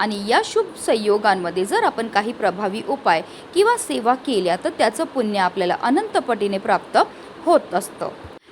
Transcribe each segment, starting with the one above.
आणि या शुभ संयोगांमध्ये जर आपण काही प्रभावी उपाय किंवा सेवा केल्या तर त्याचं पुण्य आपल्याला अनंतपटीने प्राप्त होत असतं.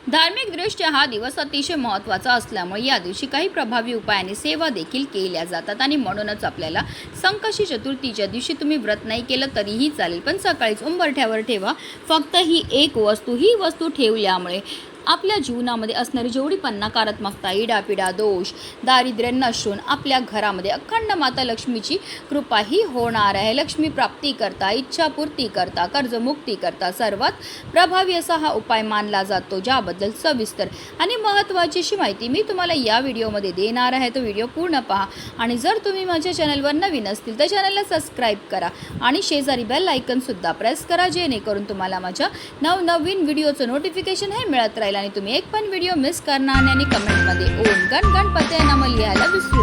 धार्मिकदृष्ट्या हा दिवस अतिशय महत्त्वाचा असल्यामुळे या दिवशी काही प्रभावी उपायाने सेवा देखील केल्या जातात आणि म्हणूनच आपल्याला संकशी चतुर्थीच्या दिवशी तुम्ही व्रत नाही केलं तरीही चालेल. पण सकाळीच उंबरठ्यावर ठेवा. फक्त ही एक वस्तू ही वस्तू ठेवल्यामुळे आपल्या जीवनामध्ये असणारी जेवढी पण नकारात्मकता इडापिडा दोष दारिद्र्य नसून आपल्या घरामध्ये अखंड माता लक्ष्मीची कृपा ही होणार आहे. लक्ष्मी प्राप्ती करता इच्छापूर्ती करता कर्जमुक्ती करता सर्वात प्रभावी असा हा उपाय मानला जातो ज्याबद्दल सविस्तर आणि महत्त्वाची अशी माहिती मी तुम्हाला या व्हिडिओमध्ये देणार आहे. तो व्हिडिओ पूर्ण पहा आणि जर तुम्ही माझ्या चॅनलवर नवीन असतील तर चॅनलला सबस्क्राईब करा आणि शेजारी बेल आयकनसुद्धा प्रेस करा जेणेकरून तुम्हाला माझ्या नवनवीन व्हिडिओचं नोटिफिकेशन हे मिळत राहील. आणि तुम्ही एक पण व्हिडिओ मिस करणार नाही आणि कमेंटमध्ये ओम गण गणपती नाम लिहायला विसरू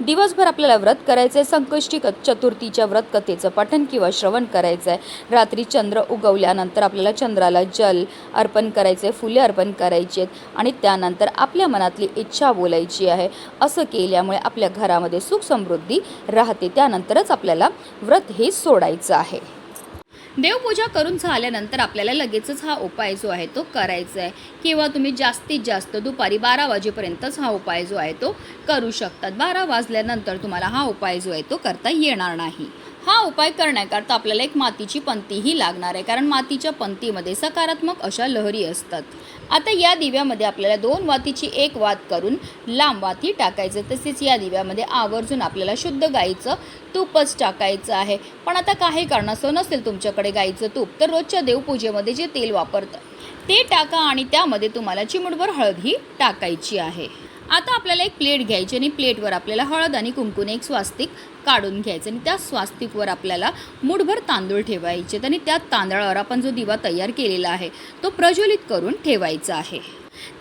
दिवसभर आपल्याला व्रत करायचं आहे संकष्टी क चतुर्थीच्या व्रत कथेचं पठन किंवा श्रवण करायचं आहे रात्री चंद्र उगवल्यानंतर आपल्याला चंद्राला जल अर्पण करायचं आहे फुले अर्पण करायची आहेत आणि त्यानंतर आपल्या मनातली इच्छा बोलायची आहे. असं केल्यामुळे आपल्या घरामध्ये सुख समृद्धी राहते त्यानंतरच आपल्याला व्रत हे सोडायचं आहे. देवपूजा करून झाल्यानंतर आपल्याला लगेचच हा उपाय जो आहे तो करायचा आहे. किंवा तुम्ही जास्तीत जास्त दुपारी बारा वाजेपर्यंतच हा उपाय जो आहे तो करू शकतात. बारा वाजल्यानंतर तुम्हाला हा उपाय जो आहे तो करता येणार नाही. हा उपाय करण्याकरता आपल्याला एक मातीची पंतीही लागणार आहे. कारण मातीच्या पंतीमध्ये सकारात्मक अशा लहरी असतात. आता या दिव्यामध्ये आपल्याला दोन वातीची एक वात करून लांब वाती टाकायचं. तसेच या दिव्यामध्ये आवर्जून आपल्याला शुद्ध गाईचं तूपच टाकायचं आहे. पण आता काही कारणास्तव नसेल तुमच्याकडे गाईचं तूप तर रोजच्या देवपूजेमध्ये जे तेल वापरतं ते टाका आणि त्यामध्ये तुम्हाला चिमुटभर हळद ही टाकायची आहे. आता आपल्याला एक प्लेट घ्यायची आणि प्लेटवर आपल्याला हळद आणि कुंकून एक स्वास्तिक काढून घ्यायचं आणि त्या स्वास्तिकवर आपल्याला मुठभर तांदूळ ठेवायचे आणि त्या तांदळावर आपण जो दिवा तयार केलेला आहे तो प्रज्वलित करून ठेवायचा आहे.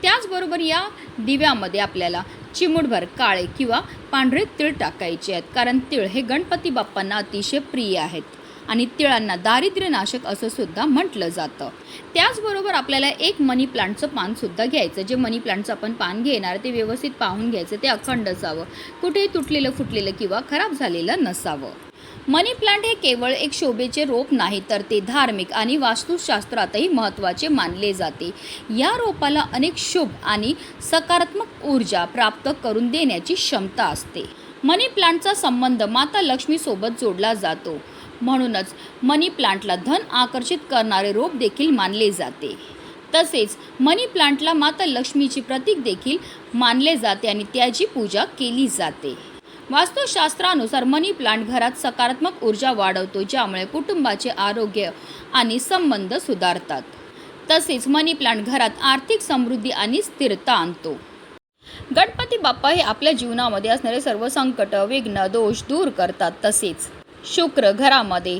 त्याचबरोबर या दिव्यामध्ये आपल्याला चिमुटभर काळे किंवा पांढरे तीळ टाकायचे आहेत कारण तीळ हे गणपती बाप्पांना अतिशय प्रिय आहेत. आणि तिळांना दारिद्र्यनाशक असं सुद्धा म्हटलं जातं. त्याचबरोबर आपल्याला एक मनी प्लांटचं पानसुद्धा घ्यायचं. जे मनी प्लांटचं आपण पान घेणार ते व्यवस्थित पाहून घ्यायचं ते अखंड असावं. कुठेही तुटलेलं फुटलेलं किंवा खराब झालेलं नसावं. मनी प्लांट हे केवळ एक शोभेचे रोप नाही तर ते धार्मिक आणि वास्तुशास्त्रातही महत्त्वाचे मानले जाते. या रोपाला अनेक शुभ आणि सकारात्मक ऊर्जा प्राप्त करून देण्याची क्षमता असते. मनी प्लांटचा संबंध माता लक्ष्मीसोबत जोडला जातो. म्हणूनच मनी प्लांटला धन आकर्षित करणारे रोप देखील मानले जाते. तसेच मनी प्लांटला माता लक्ष्मीची प्रतीक देखील मानले जाते आणि त्याची पूजा केली जाते. वास्तुशास्त्रानुसार मनी प्लांट घरात सकारात्मक ऊर्जा वाढवतो ज्यामुळे कुटुंबाचे आरोग्य आणि संबंध सुधारतात. तसेच मनी प्लांट घरात आर्थिक समृद्धी आणि स्थिरता आणतो. गणपती बाप्पा हे आपल्या जीवनामध्ये असणारे सर्व संकट विघ्न दोष दूर करतात. तसेच शुक्र घरामध्ये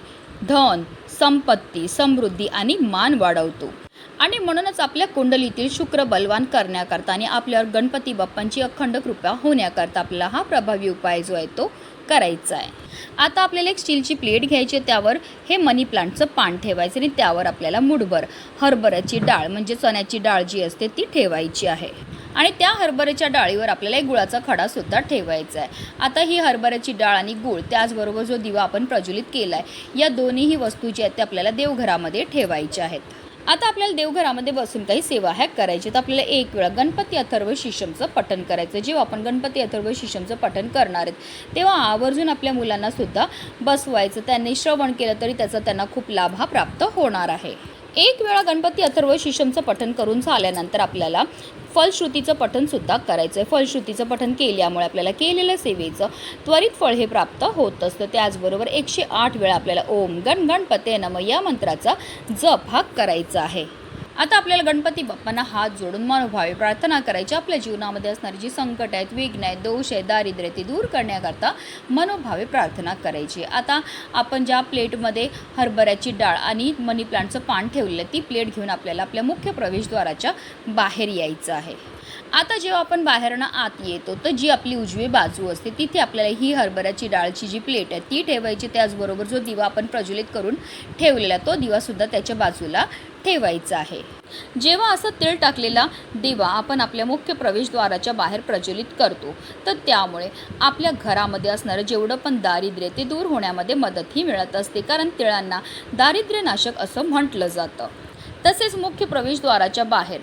धन संपत्ती समृद्धी आणि मान वाढवतो. आणि म्हणूनच आपल्या कुंडलीतील शुक्र बलवान करण्याकरता आणि आपल्यावर गणपती बाप्पांची अखंड कृपा होण्याकरता आपल्याला हा प्रभावी उपाय जो आहे तो करायचा आहे. आता आपल्याला एक स्टीलची प्लेट घ्यायची आहे, त्यावर हे मनी प्लांटचं पान ठेवायचं आणि त्यावर आपल्याला मुठभर हरभऱ्याची डाळ म्हणजे चण्याची डाळ जी असते ती ठेवायची आहे. आणि त्या हरभऱ्याच्या डाळीवर आपल्याला एक गुळाचा खडासुद्धा ठेवायचा आहे. आता ही हरभऱ्याची डाळ आणि गुळ त्याचबरोबर जो दिवा आपण प्रज्वलित केला आहे या दोन्हीही वस्तू ज्या आहेत त्या आपल्याला देवघरामध्ये ठेवायच्या आहेत. आता आपल्याला देवघरामध्ये बसून काही सेवा ह्या करायची तर आपल्याला एक वेळा गणपती अथर्व शिशमचं पठण करायचं जेव्हा आपण गणपती अथर्व शिशमचं पठण करणार आहेत तेव्हा आवर्जून आपल्या मुलांना सुद्धा बसवायचं त्यांनी श्रवण केलं तरी त्याचा त्यांना खूप लाभ हा प्राप्त होणार आहे. एक वेळा गणपती अथर्व शिशमचं पठण करून झाल्यानंतर आपल्याला फलश्रुतीचं पठण सुद्धा करायचं आहे फलश्रुतीचं पठण केल्यामुळे आपल्याला केलेल्या सेवेचं त्वरित फळ हे प्राप्त होत असतं. त्याचबरोबर एकशे आठ वेळा आपल्याला ओम गण गणपते नम या मंत्राचा जप हा करायचा आहे. आता आपल्याला गणपती बाप्पांना हात जोडून मनोभावे प्रार्थना करायची. आपल्या जीवनामध्ये असणारी जी संकट आहेत विघ्न आहेत दोष आहे दारिद्र्य ते दूर करण्याकरता मनोभावे प्रार्थना करायची. आता आपण ज्या प्लेटमध्ये हरभऱ्याची डाळ आणि मनी प्लांटचं पान ठेवलेलं ती प्लेट घेऊन आपल्याला आपल्या मुख्य प्रवेशद्वाराच्या बाहेर यायचं आहे. आता जेव्हा आपण बाहेरनं आत येतो तर जी आपली उजवी बाजू असते तिथे आपल्याला ही हरभऱ्याची डाळची जी प्लेट आहे ती ठेवायची. त्याचबरोबर जो दिवा आपण प्रज्वलित करून ठेवलेला तो दिवासुद्धा त्याच्या बाजूला ठेवायचा आहे. जेव्हा असं तेल टाकलेला दिवा आपण आपल्या मुख्य प्रवेशद्वाराच्या बाहेर प्रज्वलित करतो तर त्यामुळे आपल्या घरामध्ये असणारं जेवढं पण दारिद्र्य ते दूर होण्यामध्ये मदतही मिळत असते. कारण तिळांना दारिद्र्यनाशक असं म्हटलं जातं. तसेच मुख्य प्रवेशद्वाराच्या बाहेर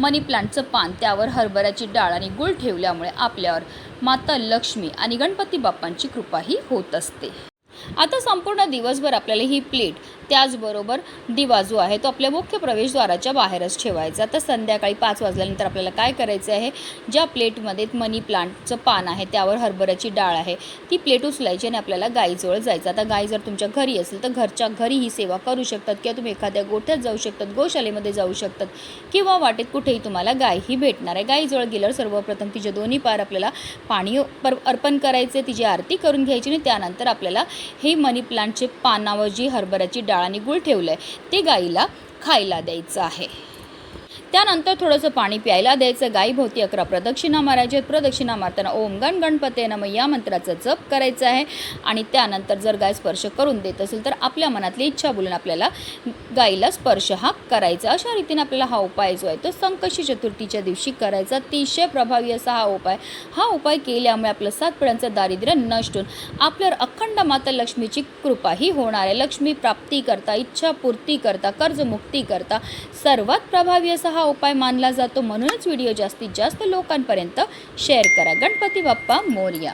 मनी प्लांटचं पान त्यावर हरभऱ्याची डाळ आणि गुळ ठेवल्यामुळे आपल्यावर माता लक्ष्मी आणि गणपती बाप्पांची कृपाही होत असते. आता संपूर्ण दिवसभर आपल्याला ही प्लेट त्याचबरोबर दिवा जो आहे तो आपल्या मुख्य प्रवेशद्वाराच्या बाहेरच ठेवायचा. तर संध्याकाळी पाच वाजल्यानंतर आपल्याला काय करायचं आहे? ज्या प्लेटमध्ये मनी प्लांटचं पान आहे त्यावर हरभऱ्याची डाळ आहे ती प्लेट उचलायची आणि आपल्याला गाईजवळ जायचं. आता गाई जर तुमच्या घरी असेल तर घरच्या घरी ही सेवा करू शकतात किंवा तुम्ही एखाद्या गोठ्यात जाऊ शकतात गोशालेमध्ये जाऊ शकतात किंवा वाटेत कुठेही तुम्हाला गाय ही भेटणार आहे. गाईजवळ गेल्यावर सर्वप्रथम तिचे दोन्ही पार आपल्याला पाणी पर अर्पण करायचे तिची आरती करून घ्यायची आणि त्यानंतर आपल्याला हे मनी प्लांटचे पानावर जी हरभऱ्याची डाळ आणि गुळ ठेवलं आहे ते गाईला खायला द्यायचं आहे. त्यानंतर थोडंसं पाणी प्यायला द्यायचं. गाईभोवती अकरा प्रदक्षिणा मारायच्या प्रदक्षिणा मारताना ओम गण गणपते नम या मंत्राचा जप करायचा आहे. आणि त्यानंतर जर गाय स्पर्श करून देत असेल तर आपल्या मनातली इच्छा बोलून आपल्याला गाईला स्पर्श हा करायचा. अशा रीतीने आपल्याला हा उपाय जो आहे तो संकष्टी चतुर्थीच्या दिवशी करायचा. अतिशय प्रभावी असा हा उपाय. हा उपाय केल्यामुळे आपलं सात पिढ्यांचं दारिद्र्य नष्ट होऊन आपल्यावर अखंड माता लक्ष्मीची कृपाही होणार आहे. लक्ष्मी प्राप्ती करता इच्छा पूर्ती करता कर्जमुक्ती करता सर्वात प्रभावी असा हा उपाय मानला जातो म्हणूनच व्हिडिओ जास्तीत जास्त लोकांपर्यंत शेअर करा. गणपती बाप्पा मोरया.